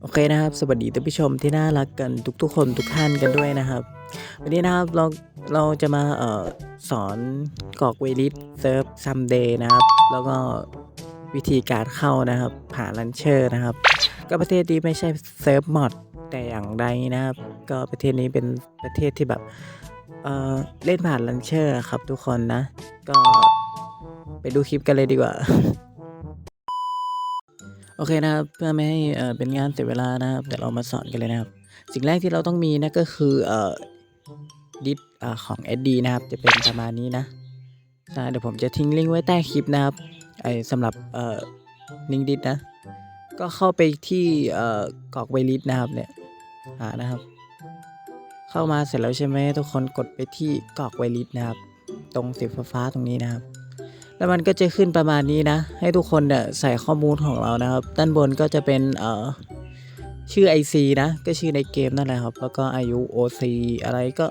โอเคนะครับ สวัสดีท่านผู้ชมที่น่ารักกันทุก ๆ คนทุกท่านกันด้วยนะครับ วันนี้นะครับเราเราจะมาเอ่อสอนกรอกเวลิสเซิร์ฟซัมเดย์นะครับ แล้วก็วิธีการเข้านะครับ ผ่านลันเชอร์นะครับ ก็ประเทศนี้ไม่ใช่เซิร์ฟมอดแต่อย่างใดนะครับ ก็ประเทศนี้เป็นประเทศที่แบบเอ่อเล่นผ่านลันเชอร์ครับทุกคนนะ ก็ไปดูคลิปกันเลยดีกว่า โอเคนะครับเพื่อไม่ให้เป็นงานเสียเวลานะครับเดี๋ยวเรามาสอนกันเลยนะครับ สิ่งแรกที่เราต้องมีนะก็คือเอ่อดิสอ่าของ SD นะครับ จะเป็นประมาณนี้นะใช่เดี๋ยวผมจะทิ้งลิงก์ไว้ใต้คลิปนะครับไอสำหรับเอ่อลิงก์ดิสนะ ก็เข้าไปที่เอ่อกรอกไวลิสนะครับเนี่ยหานะครับ เข้ามาเสร็จแล้วใช่ไหมทุกคนกดไปที่กรอกไวลิสนะครับ ตรงสีฟ้าตรงนี้นะครับ แล้วมันก็จะขึ้นประมาณนี้นะ ให้ทุกคนเนี่ยใส่ข้อมูลของเรานะครับ ด้านบนก็จะเป็นเอ่อชื่อ IC นะ ก็ชื่อในเกมนั่นแหละครับ แล้วก็อายุ OC อะไรก็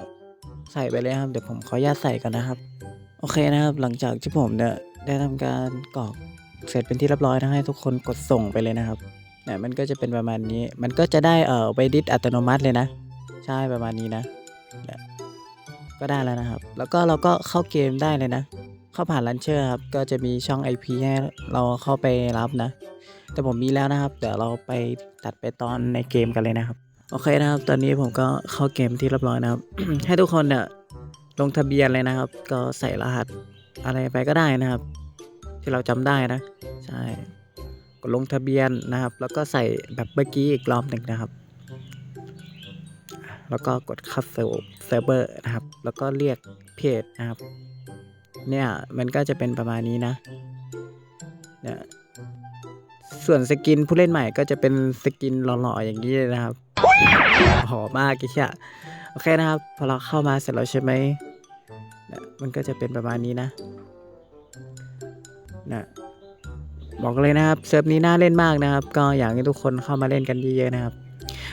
ใส่ไปเลยครับ เดี๋ยวผมขออนุญาตใส่กันนะครับ โอเคนะครับ หลังจากที่ผมเนี่ยได้ทำการกรอกเสร็จเป็นที่เรียบร้อยนะให้ทุกคนกดส่งไปเลยนะครับเนี่ยมันก็จะเป็นประมาณนี้ มันก็จะได้เอ่อไวดิสอัตโนมัติเลยนะ ใช่ประมาณนี้นะเนี่ยก็ได้แล้วนะครับ แล้วก็เราก็เข้าเกมได้เลยนะ เข้าผ่านลันเชอร์ครับ ก็จะมีช่อง IP ให้เราเข้าไปรับนะ แต่ผมมีแล้วนะครับ เดี๋ยวเราไปตัดไปตอนในเกมกันเลยนะครับ โอเคนะครับ ตอนนี้ผมก็เข้าเกมที่เรียบร้อยนะครับ ให้ทุกคนเนี่ยลงทะเบียนเลยนะครับ ก็ใส่รหัสอะไรไปก็ได้นะครับ ที่เราจำได้นะ ใช่กดลงทะเบียนนะครับ แล้วก็ใส่แบบเมื่อกี้อีกรอบหนึ่งนะครับ แล้วก็กดเข้าเซิร์ฟเวอร์นะครับ แล้วก็เรียกเพจนะครับ เนี่ยมันก็จะเป็นประมาณนี้นะเนี่ยส่วนสกินผู้เล่นใหม่ก็จะเป็นสกินหล่อๆอย่างนี้เลยนะครับหอมมากกี่เชี่โอเคนะครับ พอเราเข้ามาเสร็จแล้วใช่ไหมเนี่ยมันก็จะเป็นประมาณนี้นะนะบอกเลยนะครับเซิร์ฟนี้น่าเล่นมากนะครับ ก็อยากให้ทุกคนเข้ามาเล่นกันเยอะๆนะครับ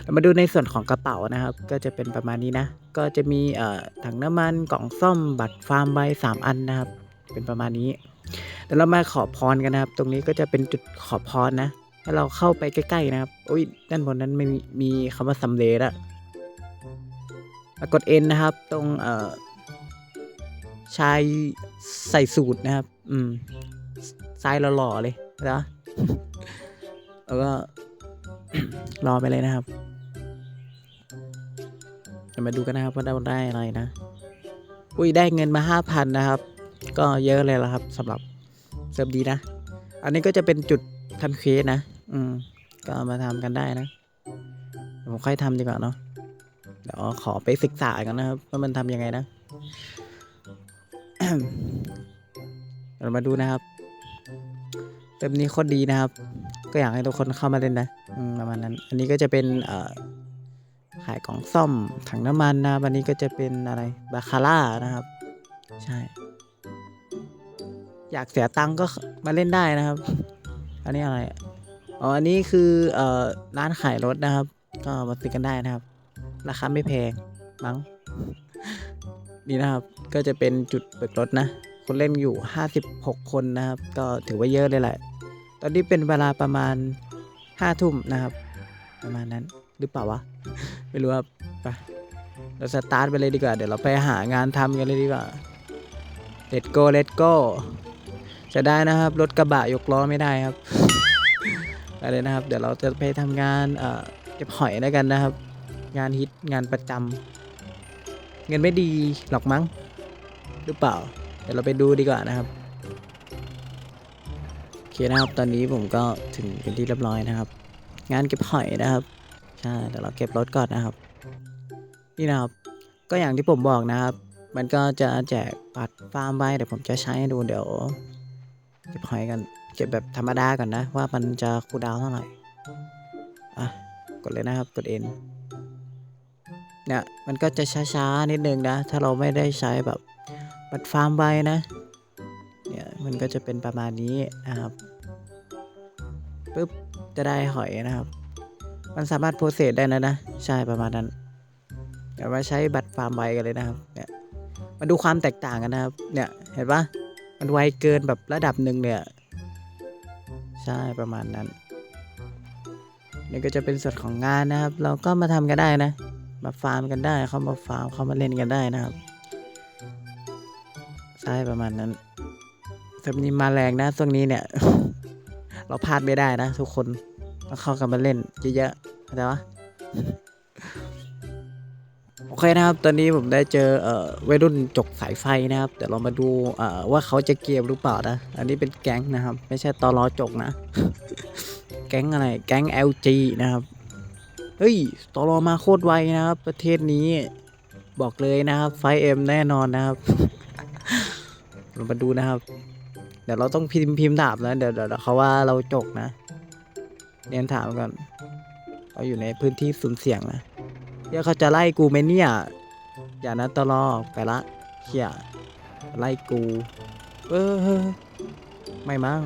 เรามาดูในส่วนของกระเป๋านะครับ ก็จะเป็นประมาณนี้นะ ก็จะมีเอ่อถังน้ำมันกล่องซ่อมบัตรฟาร์มใบสามอันนะครับ เป็นประมาณนี้เดี๋ยวเรามาขอพรกันนะครับ ตรงนี้ก็จะเป็นจุดขอพรนะให้เราเข้าไปใกล้ๆนะครับอุ้ยด้านบนนั้นไม่มีคำว่าสำเร็จอะแล้วกด N นะครับ ตรงเอ่อชายใส่สูตรนะครับ อืมซ้ายหล่อๆเลยนะแล้วก็รอไปเลยนะครับ เดี๋ยวมาดูกันนะครับว่าได้อะไรนะ อุ้ยได้เงินมาห้าพันนะครับ ก็เยอะเลยละครับสำหรับเซิร์ฟดีนะ อันนี้ก็จะเป็นจุดทำเควสนะ อืม ก็มาทำกันได้นะผมค่อยทำดีกว่าเนาะ เดี๋ยวขอไปศึกษากันนะครับว่ามันทำยังไงนะเรามาดูนะครับเซิร์ฟนี้โคตรดีนะครับ ก็อยากให้ทุกคนเข้ามาเล่นนะประมาณนั้น อันนี้ก็จะเป็นเอ่อ ขายของซ่อมถังน้ำมันนะวันนี้ก็จะเป็นอะไรบาคาร่านะครับ ใช่ อยากเสียตังก็มาเล่นได้นะครับ อันนี้อะไรอ๋ออันนี้คือเอ่อร้านขายรถนะครับ ก็มาซื้อกันได้นะครับ ราคาไม่แพงมั้งนี่นะครับก็จะเป็นจุดเปิดรถนะ คนเล่นอยู่ 56 คนนะครับ ก็ถือว่าเยอะเลยแหละ ตอนนี้เป็นเวลาประมาณห้าทุ่มนะครับ ประมาณนั้นหรือเปล่าวะ ไม่รู้ครับไปเราสตาร์ทไปเลยดีกว่า เดี๋ยวเราไปหางานทำกันเลยดีกว่า let's go let's go จะได้นะครับ รถกระบะยกล้อไม่ได้ครับไปเลยนะครับ เดี๋ยวเราจะไปทำงานเก็บหอยแล้วกันนะครับ งานฮิตงานประจำเงินไม่ดีหรอกมั้งหรือเปล่า เดี๋ยวเราไปดูดีกว่านะครับโอเคนะครับตอนนี้ผมก็ถึงเป็นที่เรียบร้อยนะครับ งานเก็บหอยนะครับ ใช่เดี๋ยวเราเก็บรถก่อนนะครับ นี่นะครับ ก็อย่างที่ผมบอกนะครับ มันก็จะแจกบัตรฟาร์มไว้เดี๋ยวผมจะใช้ให้ดูเดี๋ยวเก็บหอยกันเก็บแบบธรรมดาก่อนนะ ว่ามันจะคูดาวเท่าไหร่อะกดเลยนะครับกด N เนี่ยมันก็จะช้าๆนิดนึงนะ ถ้าเราไม่ได้ใช้แบบบัตรฟาร์มไว้นะเนี่ยมันก็จะเป็นประมาณนี้นะครับปุ๊บจะได้หอยนะครับ มันสามารถโปรเซสได้นะนะ ใช่ประมาณนั้นเดี๋ยวมาใช้บัตรฟาร์มไวกันเลยนะครับ เนี่ยมาดูความแตกต่างกันนะครับ เนี่ยเห็นปะมันไวเกินแบบระดับหนึ่งเนี่ยใช่ประมาณนั้นนี่ก็จะเป็นส่วนของงานนะครับ เราก็มาทำกันได้นะ มาฟาร์มกันได้เข้ามาฟาร์มเข้ามาเล่นกันได้นะครับใช่ประมาณนั้นสำนีมาแรงนะช่วงนี้เนี่ย เราพลาดไม่ได้นะทุกคน ต้องเข้ากันมาเล่นเยอะๆเข้าใจปะโอเคนะครับ ตอนนี้ผมได้เจอเอ่อวัยรุ่นจกสายไฟนะครับ เดี๋ยวเรามาดูเอ่อว่าเขาจะเกมหรือเปล่านะ อันนี้เป็นแก๊งนะครับ ไม่ใช่ตอรอจกนะ แก๊งอะไร แก๊ง LG นะครับ เฮ้ย ตอรอมาโคตรไวนะครับ ประเทศนี้บอกเลยนะครับ ไฟเอ็มแน่นอนนะครับ เรามาดูนะครับ เดี๋ยวเราต้องพิมพ์พิมพ์ถามนะ เดี๋ยวเดี๋ยวเขาว่าเราจกนะ เรียนถามก่อนเราอยู่ในพื้นที่สุ่มเสี่ยงนะเดี๋ยวเขาจะไล่กูไหมเนี่ย อย่านะตลอไปละเฮียไล่กู เออไม่มั้ง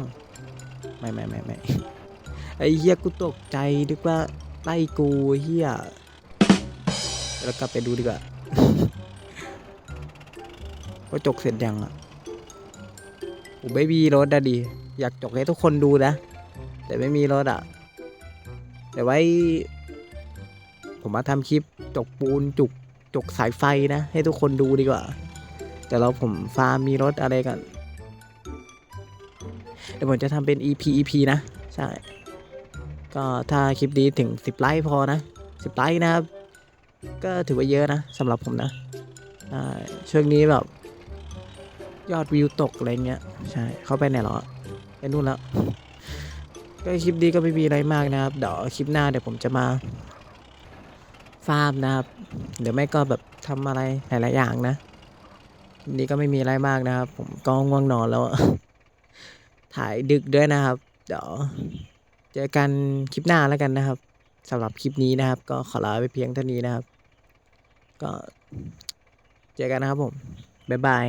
ไม่ไม่ไม่ไม่ไอเฮียกูตกใจนึกว่าไล่กูเฮียแล้วกลับไปดูดีกว่าว่าจกเสร็จยังอะผมไม่มีรถอะดิอยากจกให้ทุกคนดูนะ แต่ไม่มีรถอะ แต่ไว้ ผมมาทำคลิปจกปูนจุกจกสายไฟนะ ให้ทุกคนดูดีกว่า แต่เราผมฟาร์มมีรถอะไรกันเดี๋ยวผมจะทำเป็น EP EP นะ ใช่ ก็ถ้าคลิปนี้ถึง 10 ไลค์พอนะ 10 ไลค์นะครับ ก็ถือว่าเยอะนะสำหรับผมนะช่ช่วงนี้แบบ ยอดวิวตกอะไรเงี้ย ใช่ เข้าไปไหนหรอไปนู่นแล้ว ก็คลิปนี้ก็ไม่มีอะไรมากนะครับ เดี๋ยวคลิปหน้าเดี๋ยวผมจะมาฟาร์มนะครับหรือไม่ก็แบบทำอะไรหลายๆอย่างนะคลิปนี้ก็ไม่มีอะไรมากนะครับ ผมก็ง่วงนอนแล้ว ถ่ายดึกด้วยนะครับ เดี๋ยวเจอกันคลิปหน้าแล้วกันนะครับสำหรับคลิปนี้นะครับ ก็ขอลาไปเพียงเท่านี้นะครับ ก็เจอกันนะครับผมบ๊ายบาย